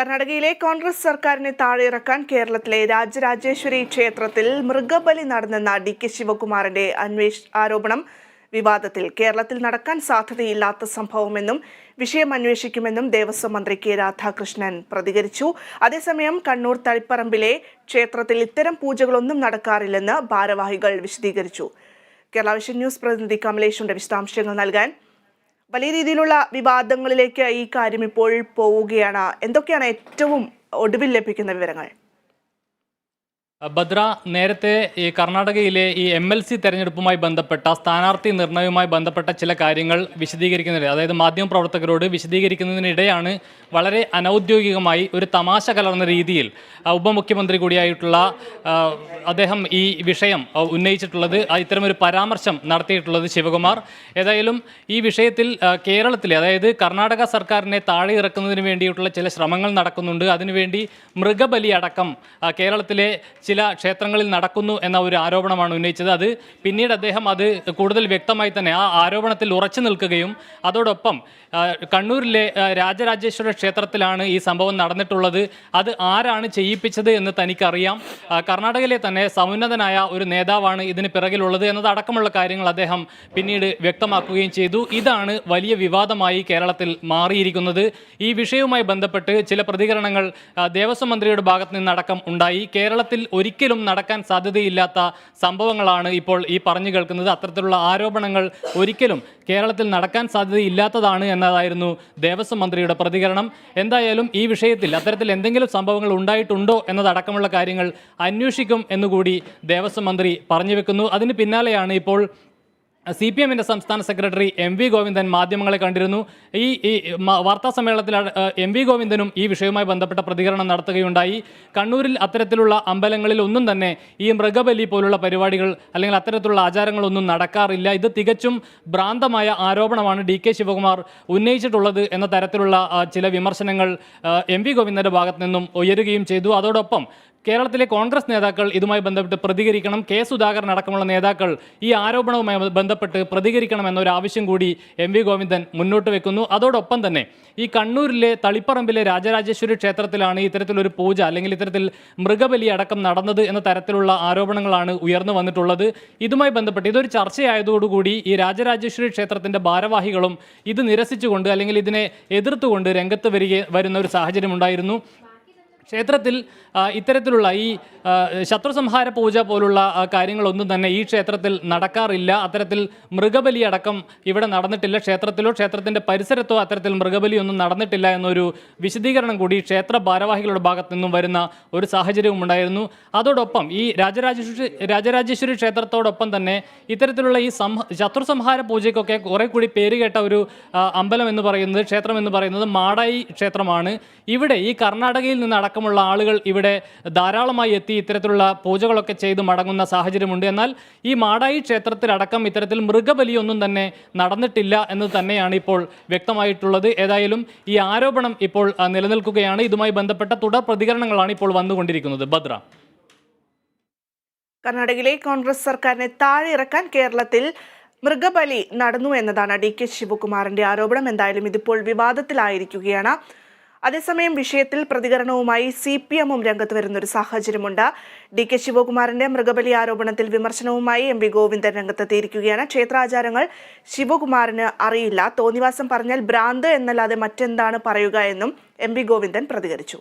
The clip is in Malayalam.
കർണാടകയിലെ കോൺഗ്രസ് സർക്കാരിനെ താഴെയിറക്കാൻ കേരളത്തിലെ രാജരാജേശ്വരി ക്ഷേത്രത്തിൽ മൃഗബലി നടന്നെന്ന ഡി കെ ശിവകുമാറിന്റെ അന്വേഷ ആരോപണം വിവാദത്തിൽ കേരളത്തിൽ നടക്കാൻ സാധ്യതയില്ലാത്ത സംഭവമെന്നും വിഷയം അന്വേഷിക്കുമെന്നും ദേവസ്വം മന്ത്രി കെ രാധാകൃഷ്ണൻ പ്രതികരിച്ചു. അതേസമയം കണ്ണൂർ തളിപ്പറമ്പിലെ ക്ഷേത്രത്തിൽ ഇത്തരം പൂജകളൊന്നും നടക്കാറില്ലെന്ന് ഭാരവാഹികൾ വിശദീകരിച്ചു. കേരള വിഷൻ ന്യൂസ് പ്രതിനിധി കമലേഷുണ്ട് വിശദാംശങ്ങൾ നൽകാൻ. വലിയ രീതിയിലുള്ള വിവാദങ്ങളിലേക്ക് ഈ കാര്യം ഇപ്പോൾ പോവുകയാണ്. എന്തൊക്കെയാണ് ഏറ്റവും ഒടുവിൽ ലഭിക്കുന്ന വിവരങ്ങൾ? ഭദ്ര നേരത്തെ ഈ കർണാടകയിലെ ഈ എം എൽ സി തെരഞ്ഞെടുപ്പുമായി ബന്ധപ്പെട്ട സ്ഥാനാർത്ഥി നിർണയവുമായി ബന്ധപ്പെട്ട ചില കാര്യങ്ങൾ വിശദീകരിക്കുന്നതിന് അതായത് മാധ്യമപ്രവർത്തകരോട് വിശദീകരിക്കുന്നതിനിടെയാണ് വളരെ അനൗദ്യോഗികമായി ഒരു തമാശ കലർന്ന രീതിയിൽ ഉപമുഖ്യമന്ത്രി കൂടിയായിട്ടുള്ള അദ്ദേഹം ഈ വിഷയം ഉന്നയിച്ചിട്ടുള്ളത് ഇത്തരമൊരു പരാമർശം നടത്തിയിട്ടുള്ളത് ശിവകുമാർ. ഏതായാലും ഈ വിഷയത്തിൽ കേരളത്തിലെ അതായത് കർണാടക സർക്കാരിനെ താഴെ ഇറക്കുന്നതിന് വേണ്ടിയിട്ടുള്ള ചില ശ്രമങ്ങൾ നടക്കുന്നുണ്ട്. അതിനുവേണ്ടി മൃഗബലി അടക്കം കേരളത്തിലെ ചില ക്ഷേത്രങ്ങളിൽ നടക്കുന്നു എന്ന ഒരു ആരോപണമാണ് ഉന്നയിച്ചത്. അത് പിന്നീട് അദ്ദേഹം അത് കൂടുതൽ വ്യക്തമായി തന്നെ ആ ആരോപണത്തിൽ ഉറച്ചു നിൽക്കുകയും അതോടൊപ്പം കണ്ണൂരിലെ രാജരാജേശ്വര ക്ഷേത്രത്തിലാണ് ഈ സംഭവം നടന്നിട്ടുള്ളത്. അത് ആരാണ് ചെയ്യിപ്പിച്ചത് എന്ന് തനിക്കറിയാം. കർണാടകയിലെ തന്നെ സമുന്നതനായ ഒരു നേതാവാണ് ഇതിന് പിറകിലുള്ളത് എന്നതടക്കമുള്ള കാര്യങ്ങൾ അദ്ദേഹം പിന്നീട് വ്യക്തമാക്കുകയും ചെയ്തു. ഇതാണ് വലിയ വിവാദമായി കേരളത്തിൽ മാറിയിരിക്കുന്നത്. ഈ വിഷയവുമായി ബന്ധപ്പെട്ട് ചില പ്രതികരണങ്ങൾ ദേവസ്വം മന്ത്രിയുടെ ഭാഗത്ത് നിന്നടക്കം ഉണ്ടായി. കേരളത്തിൽ ഒരിക്കലും നടക്കാൻ സാധ്യതയില്ലാത്ത സംഭവങ്ങളാണ് ഇപ്പോൾ ഈ പറഞ്ഞു കേൾക്കുന്നത്. അത്തരത്തിലുള്ള ആരോപണങ്ങൾ ഒരിക്കലും കേരളത്തിൽ നടക്കാൻ സാധ്യതയില്ലാത്തതാണ് എന്നതായിരുന്നു ദേവസ്വം മന്ത്രിയുടെ പ്രതികരണം. എന്തായാലും ഈ വിഷയത്തിൽ അത്തരത്തിൽ എന്തെങ്കിലും സംഭവങ്ങൾ ഉണ്ടായിട്ടുണ്ടോ എന്നതടക്കമുള്ള കാര്യങ്ങൾ അന്വേഷിക്കും എന്നുകൂടി ദേവസ്വം മന്ത്രി പറഞ്ഞു വെക്കുന്നു. അതിന് പിന്നാലെയാണ് ഇപ്പോൾ സി പി എമ്മിന്റെ സംസ്ഥാന സെക്രട്ടറി എം വി ഗോവിന്ദൻ മാധ്യമങ്ങളെ കണ്ടിരുന്നു. ഈ ഈ വാർത്താ സമ്മേളനത്തിൽ എം വി ഗോവിന്ദനും ഈ വിഷയവുമായി ബന്ധപ്പെട്ട പ്രതികരണം നടത്തുകയുണ്ടായി. കണ്ണൂരിൽ അത്തരത്തിലുള്ള അമ്പലങ്ങളിൽ ഒന്നും തന്നെ ഈ മൃഗബലി പോലുള്ള പരിപാടികൾ അല്ലെങ്കിൽ അത്തരത്തിലുള്ള ആചാരങ്ങളൊന്നും നടക്കാറില്ല. ഇത് തികച്ചും ഭ്രാന്തമായ ആരോപണമാണ് ഡി കെ ശിവകുമാർ ഉന്നയിച്ചിട്ടുള്ളത് എന്ന തരത്തിലുള്ള ചില വിമർശനങ്ങൾ എം വി ഗോവിന്ദന്റെ ഭാഗത്ത് നിന്നും ഉയരുകയും ചെയ്തു. അതോടൊപ്പം കേരളത്തിലെ കോൺഗ്രസ് നേതാക്കൾ ഇതുമായി ബന്ധപ്പെട്ട് പ്രതികരിക്കണം. കെ സുധാകരൻ അടക്കമുള്ള നേതാക്കൾ ഈ ആരോപണവുമായി ബന്ധപ്പെട്ട് പ്രതികരിക്കണം എന്നൊരു ആവശ്യം കൂടി എം വി ഗോവിന്ദൻ മുന്നോട്ട് വെക്കുന്നു. അതോടൊപ്പം തന്നെ ഈ കണ്ണൂരിലെ തളിപ്പറമ്പിലെ രാജരാജേശ്വരി ക്ഷേത്രത്തിലാണ് ഇത്തരത്തിലൊരു പൂജ അല്ലെങ്കിൽ ഇത്തരത്തിൽ മൃഗബലി അടക്കം നടന്നത് എന്ന തരത്തിലുള്ള ആരോപണങ്ങളാണ് ഉയർന്നു വന്നിട്ടുള്ളത്. ഇതുമായി ബന്ധപ്പെട്ട് ഇതൊരു ചർച്ചയായതോടുകൂടി ഈ രാജരാജേശ്വരി ക്ഷേത്രത്തിന്റെ ഭാരവാഹികളും ഇത് നിരസിച്ചുകൊണ്ട് അല്ലെങ്കിൽ ഇതിനെ എതിർത്തുകൊണ്ട് രംഗത്ത് വരിക വരുന്ന ഒരു സാഹചര്യം ഉണ്ടായിരുന്നു ക്ഷേത്രത്തിൽ ഇത്തരത്തിലുള്ള ഈ ശത്രു ശത്രുസംഹാര പൂജ പോലുള്ള കാര്യങ്ങളൊന്നും തന്നെ ഈ ക്ഷേത്രത്തിൽ നടക്കാറില്ല. അത്തരത്തിൽ മൃഗബലി അടക്കം ഇവിടെ നടന്നിട്ടില്ല. ക്ഷേത്രത്തിലോ ക്ഷേത്രത്തിന്റെ പരിസരത്തോ അത്തരത്തിൽ മൃഗബലിയൊന്നും നടന്നിട്ടില്ല എന്നൊരു വിശദീകരണം കൂടി ക്ഷേത്ര ഭാരവാഹികളുടെ ഭാഗത്തു നിന്നും വരുന്ന ഒരു സാഹചര്യവും ഉണ്ടായിരുന്നു. അതോടൊപ്പം ഈ രാജരാജേശ്വരി രാജരാജേശ്വരി ക്ഷേത്രത്തോടൊപ്പം തന്നെ ഇത്തരത്തിലുള്ള ഈ സംഹ ശത്രുസംഹാര പൂജയ്ക്കൊക്കെ കുറെ കൂടി പേര് കേട്ട ഒരു അമ്പലം എന്ന് പറയുന്നത് ക്ഷേത്രം എന്ന് പറയുന്നത് മാടായി ക്ഷേത്രമാണ്. ഇവിടെ ഈ കർണാടകയിൽ നിന്ന് അടക്കമുള്ള ആളുകൾ ഇവിടെ ധാരാളമായി എത്തി ഇത്തരത്തിലുള്ള പൂജകളൊക്കെ ചെയ്ത് മടങ്ങുന്ന സാഹചര്യമുണ്ട്. എന്നാൽ ഈ മാടായി ക്ഷേത്രത്തിലടക്കം ഇത്തരത്തിൽ മൃഗബലിയൊന്നും തന്നെ നടന്നിട്ടില്ല എന്ന് തന്നെയാണ് ഇപ്പോൾ വ്യക്തമായിട്ടുള്ളത്. ഏതായാലും ഈ ആരോപണം ഇപ്പോൾ നിലനിൽക്കുകയാണ്. ഇതുമായി ബന്ധപ്പെട്ട തുടർ പ്രതികരണങ്ങളാണ് ഇപ്പോൾ വന്നുകൊണ്ടിരിക്കുന്നത്. ഭദ്ര. കർണാടകയിലെ കോൺഗ്രസ് സർക്കാരിനെ താഴെ ഇറക്കാൻ കേരളത്തിൽ മൃഗബലി നടന്നു എന്നതാണ് ഡി കെ ശിവകുമാറിന്റെ ആരോപണം. എന്തായാലും ഇതിപ്പോൾ വിവാദത്തിലായിരിക്കുകയാണ്. അതേസമയം വിഷയത്തിൽ പ്രതികരണവുമായി സി പി എമ്മും രംഗത്ത് വരുന്നൊരു സാഹചര്യമുണ്ട്. ഡി കെ ശിവകുമാറിന്റെ മൃഗബലി ആരോപണത്തിൽ വിമർശനവുമായി എം വി ഗോവിന്ദൻ രംഗത്തെത്തിയിരിക്കുകയാണ്. ക്ഷേത്രാചാരങ്ങൾ ശിവകുമാറിന് അറിയില്ല. തോന്നിവാസം പറഞ്ഞാൽ ഭ്രാന്ത് എന്നല്ലാതെ മറ്റെന്താണ് പറയുക എന്നും എം വി ഗോവിന്ദൻ പ്രതികരിച്ചു.